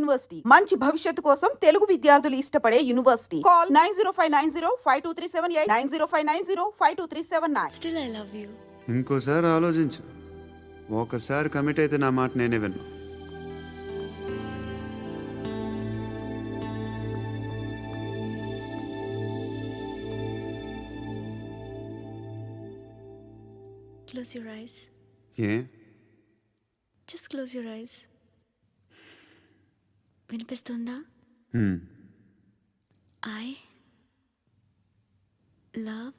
University. మంచి భవిష్యత్తు కోసం తెలుగు విద్యార్థులు ఇష్టపడే university. Call nine zero five nine zero five two three seven eight nine zero five nine zero five two three seven nine. Still I love you ఇంకోసారి ఆలోచించు. ఒకసారి commit అయితే నా మాట నేనే విన్నా. క్లోజ్ యువర్ ఐస్ ఏ? జస్ట్ క్లోజ్ యువర్ ఐస్ వినిపిస్తుందా. ఐ లవ్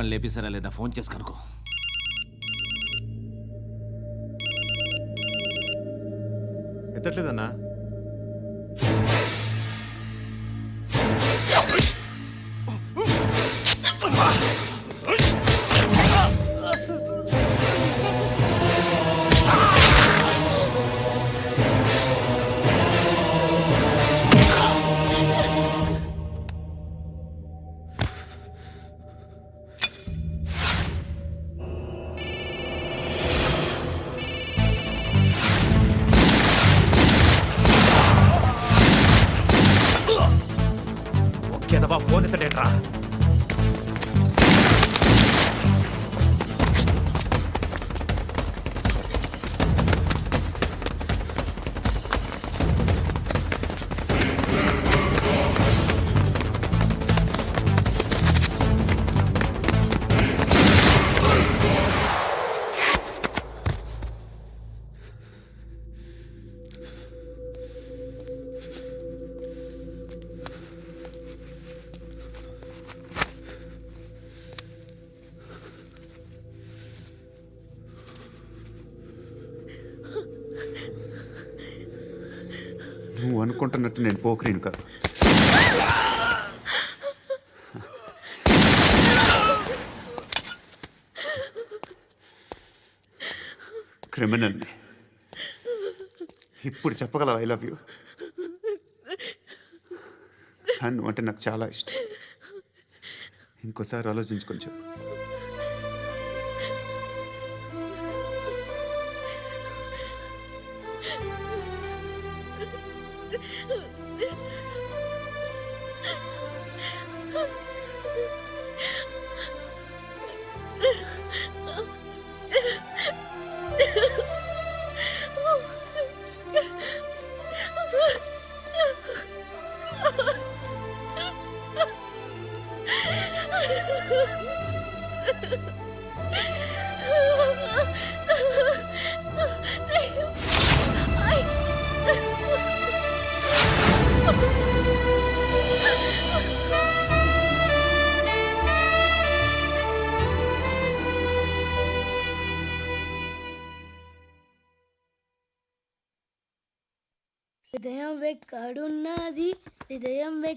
ఆ పండుగను లేదా? ఫోన్ చేసి కనుకో ఎత్తట్లేదన్నా? నువ్వు నేను పోక్రీన్ కాదు క్రిమినల్ని. ఇప్పుడు చెప్పగలవు? ఐ లవ్ యూ నువ్వు అంటే నాకు చాలా ఇష్టం. ఇంకోసారి ఆలోచించుకొని చెప్పు.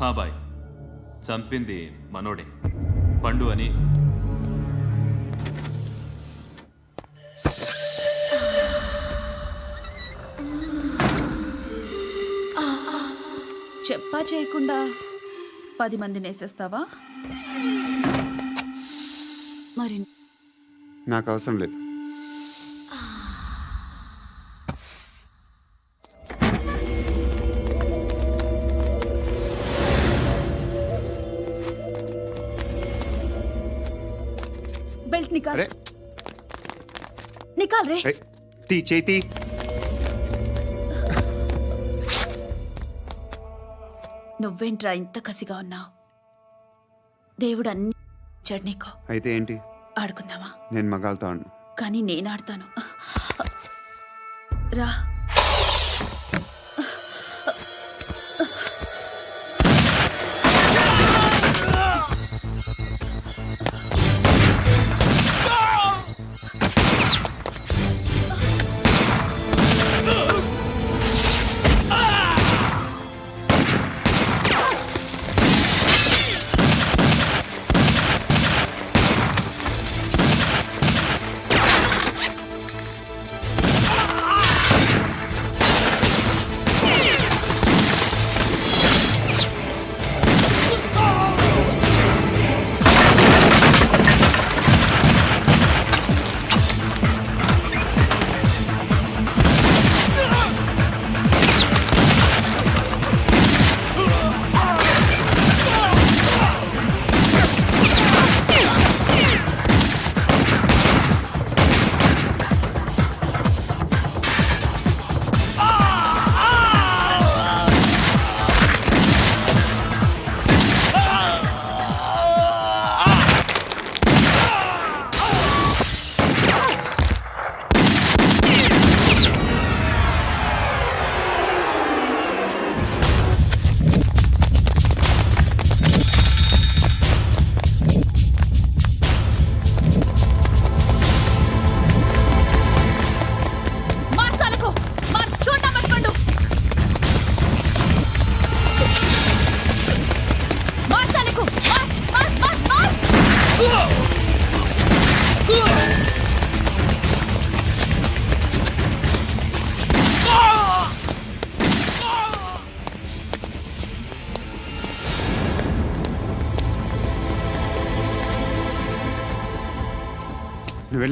హా బాయ్. చంపింది మనోడే. పండు అని. చెప్పా చేయకుండా పది మందిని వేసేస్తావా? మరి నాకు అవసరం లేదు. నికాల్. నికాల్ రే. తీ చేతి నువ్వేంట్రా ఇంత కసిగా ఉన్నావు? దేవుడు అన్ని ఇచ్చాడు నీకు. అయితే ఏంటి? ఆడుకుందామా? నేను మగాళ్ళతో ఆడను. కానీ నేను ఆడతాను. రా.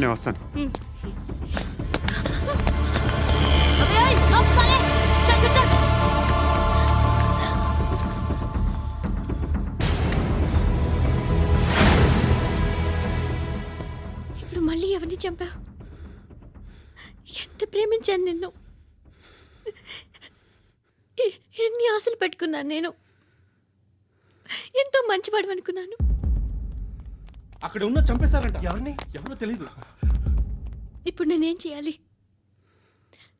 నేను వస్తాను. ఇప్పుడు మళ్ళీ ఎవరిని చంపా ఎంత ప్రేమించాను నిన్ను? ఎన్ని ఆశలు పెట్టుకున్నాను నేను? ఎంతో మంచివాడు అనుకున్నాను అక్కడ ఉన్న చంపేశారంట. ఎవరిని? ఎవరో తెలీదు. ఇప్పుడు నేనేం చేయాలి?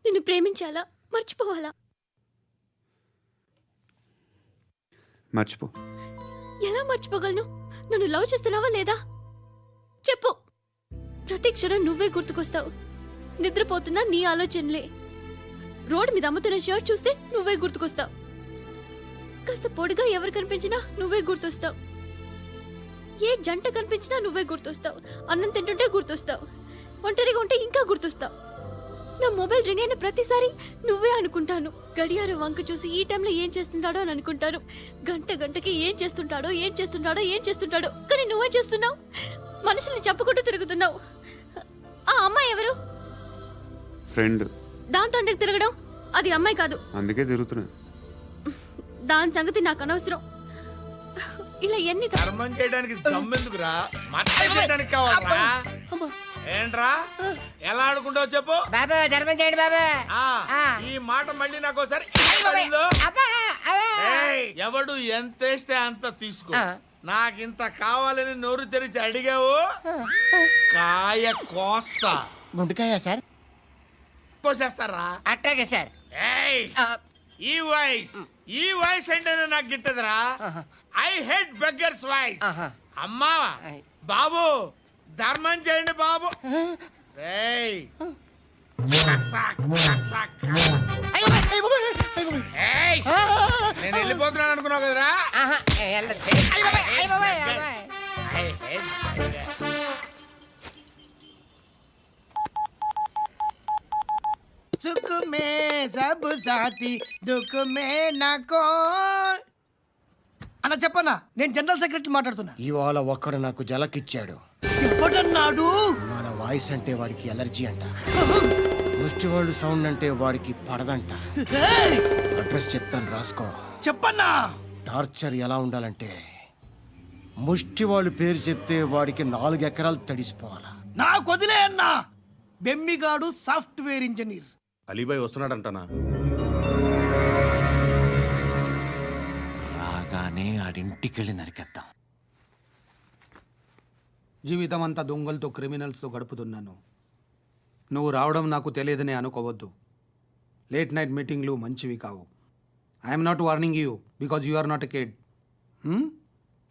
నిన్ను ప్రేమించాలా? మర్చిపోవాలా? మర్చిపో. ఎలా మర్చిపోగలను? నన్ను లవ్ చేస్తున్నావా లేదా? చెప్పు. ప్రతి క్షణం నువ్వే గుర్తుకొస్తావు. నిద్రపోతున్నా నీ ఆలోచనలే. రోడ్డు మీద అమ్ముతున్న షర్ట్ చూస్తే నువ్వే గుర్తుకొస్తావు. కాస్త పొడిగా ఎవరు కనిపించినా నువ్వే గుర్తొస్తావు. ఏ జంట కనిపించినా నువ్వే గుర్తొస్తావు. అన్నం తింటుంటే గుర్తొస్తావు. ఒంటరిగా ఉంటే ఇంకా గుర్తొస్తావు. నా మొబైల్ రింగ్ అయిన ప్రతిసారి నువ్వే అనుకుంటాను. గడియారం వంక చూసి ఈ టైంలో ఏం చేస్తుంటాడో అని అనుకుంటాను. గంట గంటకి ఏం చేస్తుంటాడో ఏం చేస్తుంటాడో ఏం చేస్తుంటాడో. కానీ నువ్వే చేస్తున్నావు? మనుషుల్ని చెప్పుకుంటూ తిరుగుతున్నావు. ఆ అమ్మాయి ఎవరు? ఫ్రెండ్. దాంతో ఎందుకు తిరగడం? అది అమ్మాయి కాదు. అందుకే తిరుగుతున్నా. దాని సంగతి నాకు అనవసరం. ఇలా ఎన్ని త- ధర్మం చేయడానికి దమ్మెందుకురా? చేయడానికి కావాలరా? ఏంట్రా? ఎలా ఆడుకుంటావు చెప్పు. బాబా ధర్మం చేయండి బాబా. ఆ, ఈ మాట మళ్ళీ నాకు ఒకసారి ఎవడు ఎంత వేస్తే అంత తీసుకో. నాకింత కావాలని నోరు తెరిచి అడిగావు? కాయ కోస్తా. గుండెకాయ సార్? కోసేస్తారా? అట్టాగే సార్. ఈ వాయిస్ ఈ వాయిస్ అంటేనే నాకు గిట్టదురా. ఐ హెడ్ బెగ్గర్స్ వాయిస్ అమ్మా బాబు ధర్మం చేయండి బాబు. నేను వెళ్ళిపోతున్నాను అనుకున్నావు కదరా? అన్న చెప్పన్నా నేను జనరల్ సెక్రటరీ మాట్లాడుతున్నా. ఇవాళ ఒక్కడు నాకు జలకిచ్చాడు. ఎవడన్నాడు? మన వాయిస్ అంటే వాడికి ఎలర్జీ అంట. ముష్టి వాళ్ళు సౌండ్ అంటే వాడికి పడదంట. అడ్రస్ చెప్తాను రాసుకో. చెప్పన్నా? టార్చర్ ఎలా ఉండాలంటే ముష్టి వాళ్ళు పేరు చెప్తే వాడికి నాలుగు ఎకరాలు తడిసిపోవాలా. నాకు వదిలే అన్నా! బెమ్మిగాడు సాఫ్ట్వేర్ ఇంజనీర్. అలీబాయ్ వస్తున్నాడంటనా? రాగానే ఆడింటికెళ్ళి నరికేద్దాం. జీవితం అంతా దొంగలతో క్రిమినల్స్తో గడుపుతున్నాను. నువ్వు రావడం నాకు తెలియదని అనుకోవద్దు. లేట్ నైట్ మీటింగ్లు మంచివి కావు. I'm not warning you because you are not a kid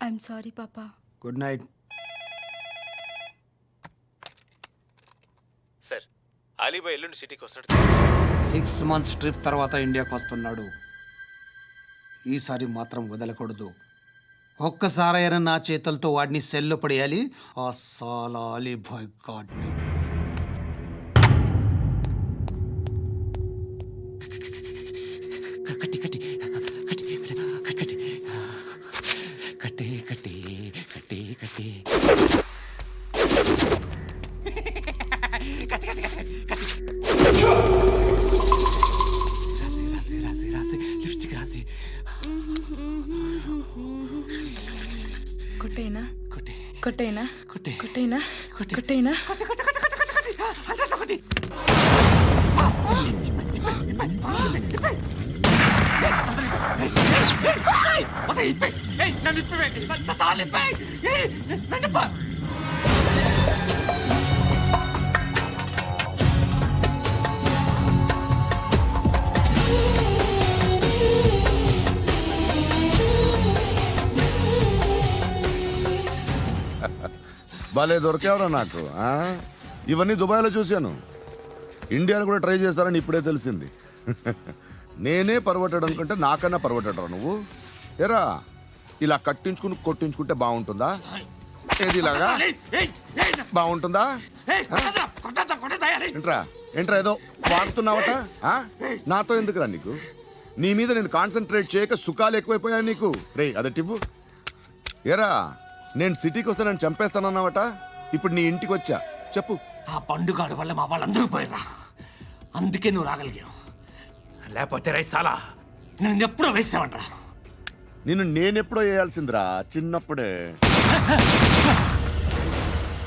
I'm sorry పాపా గుడ్ నైట్ సార్ అలీబాయ్ ఎల్లుండి సిటీకి వస్తాడు సిక్స్ మంత్స్ ట్రిప్ తర్వాత ఇండియాకి వస్తున్నాడు. ఈసారి మాత్రం వదలకూడదు. ఒక్కసారైనా నా చేతులతో వాడిని సెల్లు పడేయాలి. ఆ భయ్ అలీబాయ్ గాడ్ని నన్ను నన్ను భలే దొరికేవరా నాకు ఆ? ఇవన్నీ దుబాయ్లో చూశాను ఇండియాలో కూడా ట్రై చేస్తారని ఇప్పుడే తెలిసింది నేనే పర్వటాడు అనుకుంటే నాకన్నా పర్వటాడరా నువ్వు? ఎరా ఇలా కట్టించుకుని కొట్టించుకుంటే బాగుంటుందా? ఏది ఇలాగా? బాగుంటుందా? ఏంట్రా ఏంట్రా ఏదో వాడుతున్నావట? నాతో ఎందుకురా నీకు? నీ మీద నేను కాన్సన్ట్రేట్ చేయక సుఖాలు ఎక్కువైపోయా నీకు. రే అదటివ్వు ఏరా నేను సిటీకి వస్తే నన్ను చంపేస్తానన్నావట? ఇప్పుడు నీ ఇంటికి వచ్చా. చెప్పు. ఆ పండుగాడు వల్ల మా వాళ్ళందరూ పోయిరా అందుకే నువ్వు రాగలిగావు. లేకపోతే రైస్ చాలా. నేను ఎప్పుడో వేసావంట్రా నిన్ను నేనెప్పుడో వేయాల్సిందిరా చిన్నప్పుడే.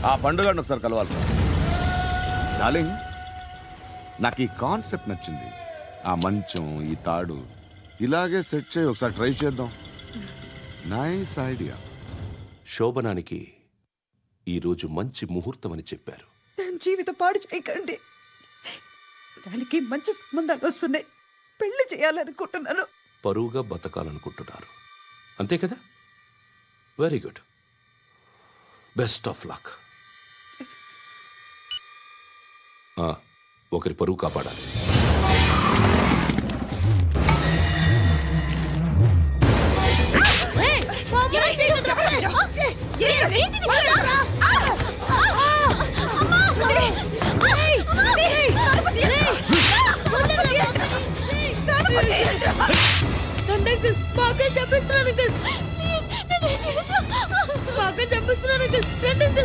ఆ పండుగ ఒకసారి కలవాలి. డార్లింగ్ నాకు ఈ కాన్సెప్ట్ నచ్చింది. ఆ మంచం ఈ తాడు ఇలాగే సెట్ చేయి ఒకసారి ట్రై చేద్దాం. Nice idea. శోభనానికి ఈరోజు మంచి ముహూర్తం అని చెప్పారు. దాని జీవితం పాడు చేయకండి. దానికి మంచి సంబంధాలు వస్తున్నాయి. పెళ్ళి చేయాలనుకుంటున్నాను పరువుగా బతకాలనుకుంటున్నారు. అంతే కదా? Very good best of luck ఒకరి పరువు కాపాడాలి. ఏయ్, అంకుల్ బాగా చంపిస్తున్నాను అంకుల్ బాగా చంపిస్తున్నాను రండి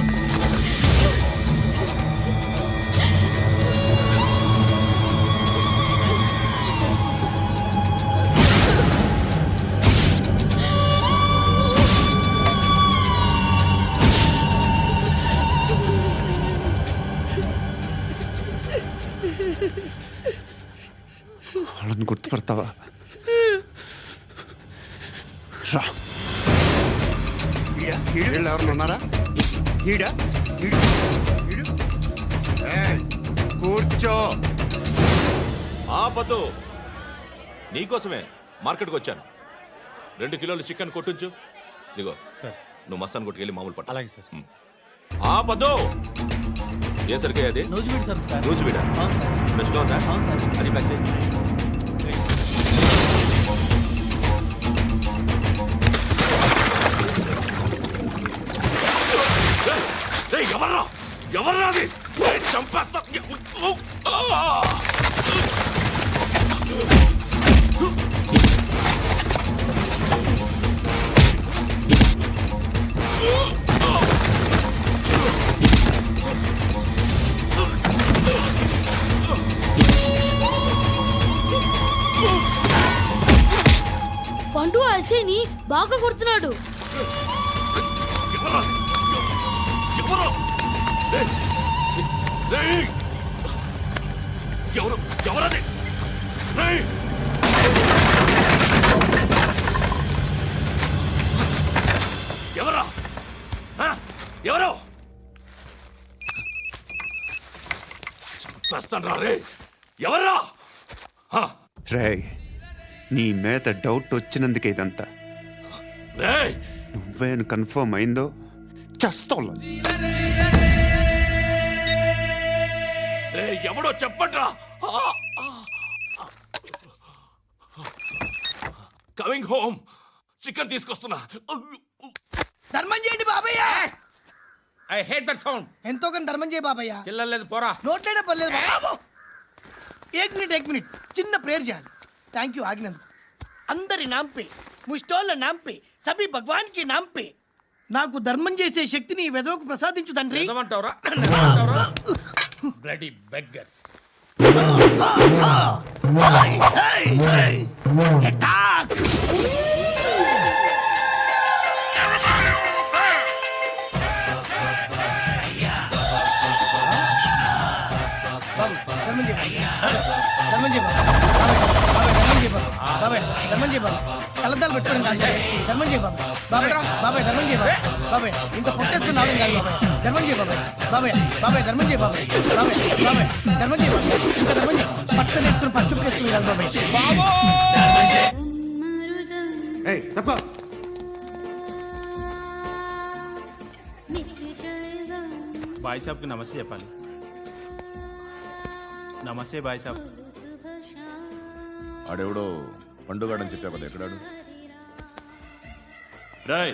నీకోసమే మార్కెట్కి వచ్చాను. రెండు కిలోలు చికెన్ కొట్టుంచు. ఇదిగో సార్. నువ్వు మస్తాన్ కొట్టుకెళ్ళి మామూలు పట్ట. అలాగే సార్. ఆపద్దు ఏ సరికే అది? Nuzvid sir sir. రోజు వీడా ఫ్రెష్గా ఉందా అది ప్యాక్ చేయి. ఎవర్రా? ఎవర్రా అది? చంపేస్తా. అసేని బాగా కొడుతున్నాడు. ఎవరా? ఎవరు? ఎవరు? ఎవరది! ఎవరా? ఎవరు? చంపేస్తాను రా. రే ఎవర్రా ఆ, రే నీ మీద డౌట్ వచ్చినందుకే ఇదంతా. రేయ్ నువ్వేను కన్ఫర్మ్ అయిందో చస్తావు రే ఎవడో చెప్పట్రా కమింగ్ హోమ్ చికెన్ తీసుకొస్తున్నా. ధర్మం చేయండి బాబయ్య. I hate that sound. ఎంతో కొంత ధర్మం చేయ బాబయ్య. చిల్లలేదు పోరా. నోట్లైనా పర్లేదు బాబు. ఏక్ మినిట్ ఏక్ మినిట్ చిన్న ప్రేయర్ చేయాలి. థ్యాంక్ యూ ఆగినందుకు అందరి నాంపే ముష్టోళ్ళ నాంపే సభి భగవాన్కి నాంపే. నాకు ధర్మం చేసే శక్తిని వెదవకు ప్రసాదించు తండ్రి. బ్లడీ బెగ్గర్స్ ధర్మం చేయి. ధర్మం చేయి. చేయి బాబు. బాబాయ్, ధర్మం చేయి బాబు. కళ్ళద్దాలు పెట్టుకోవడం కాదు బాబాయ్. ధర్మం చేయి బాబు. బాబాయ్, బాబాయ్, ధర్మం చేయి బాబాయ్. బాబాయ్, ఇంత పొట్టేసుకుని రావడం కాదు బాబాయ్. ధర్మం చేయి బాబాయ్. బాబాయ్, బాబాయ్, ధర్మం చేయి బాబాయ్. బాబాయ్, బాబాయ్, ధర్మం చేయి బాబాయ్. ఇంకా ధర్మం చేయి. పట్టణ వేసుకుని పట్టు వేసుకుని కాదు బాబాయ్. ఏయ్ తప్ప బాయ్ సాబ్కి నమస్తే చెప్పాలి నమస్తే బాయ్ సాబ్ ఆడెవడో పండుగాడని చెప్పా కదా ఎక్కడాడు? రాయ్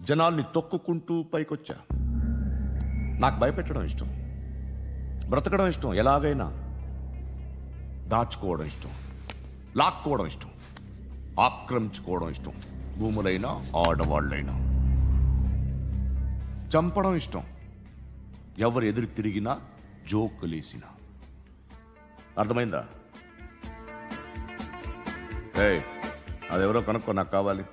జనాల్ని తొక్కుకుంటూ పైకొచ్చా? నాకు భయపెట్టడం ఇష్టం. బ్రతకడం ఇష్టం. ఎలాగైనా దాచుకోవడం ఇష్టం. లాక్కోవడం ఇష్టం. ఆక్రమించుకోవడం ఇష్టం. భూములైనా ఆడవాళ్ళైనా. చంపడం ఇష్టం. ఎవరు ఎదురు తిరిగినా జోకులేసినా. అర్థమైందా? ఏయ్ అదెవరో కనుక్కో నాకు కావాలి.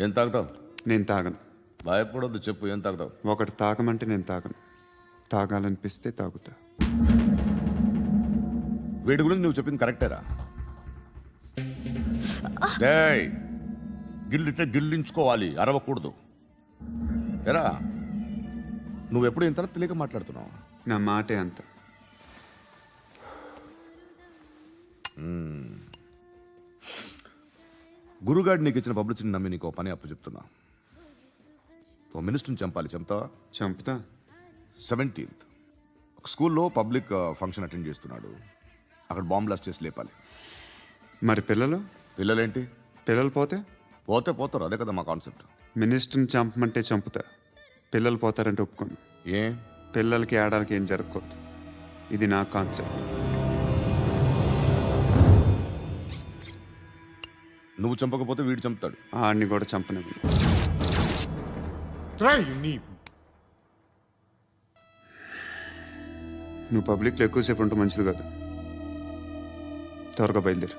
ఏం తాగుతావు? నేను తాగను. భయపడొద్దు చెప్పు ఏం తాగుతావు? ఒకటి తాగమంటే నేను తాగను. తాగాలనిపిస్తే తాగుతా. వీడి గురించి నువ్వు చెప్పింది కరెక్టేరా గిల్లితే గిల్లించుకోవాలి అరవకూడదు. ఎరా నువ్వు ఎప్పుడు ఇంత తెలియక మాట్లాడుతున్నావు? నా మాటే అంత. గురుగాడు నీకు ఇచ్చిన పబ్లిసిటీని నమ్మి నీకు పని అప్పు చెప్తున్నా. ఓ మినిస్టర్ని చంపాలి చంపుతావా? చంపుతా. సెవెంటీన్త్ ఒక స్కూల్లో పబ్లిక్ ఫంక్షన్ అటెండ్ చేస్తున్నాడు. అక్కడ బాంబ్ బ్లాస్ట్ చేసి లేపాలి. మరి పిల్లలు? పిల్లలేంటి? పిల్లలు పోతే? పోతే పోతారు అదే కదా మా కాన్సెప్ట్. మినిస్టర్ని చంపమంటే చంపుతా. పిల్లలు పోతారంటే ఒప్పుకోను. ఏ? పిల్లలకి ఆడడానికి ఏం జరగకూడదు. ఇది నా కాన్సెప్ట్. నువ్వు చంపకపోతే వీడు చంపుతాడు. ఆడిని కూడా చంపనివ్వను నువ్వు పబ్లిక్లో ఎక్కువసేపు ఉంటే మంచిది కాదు. త్వరగా బయలుదేరు.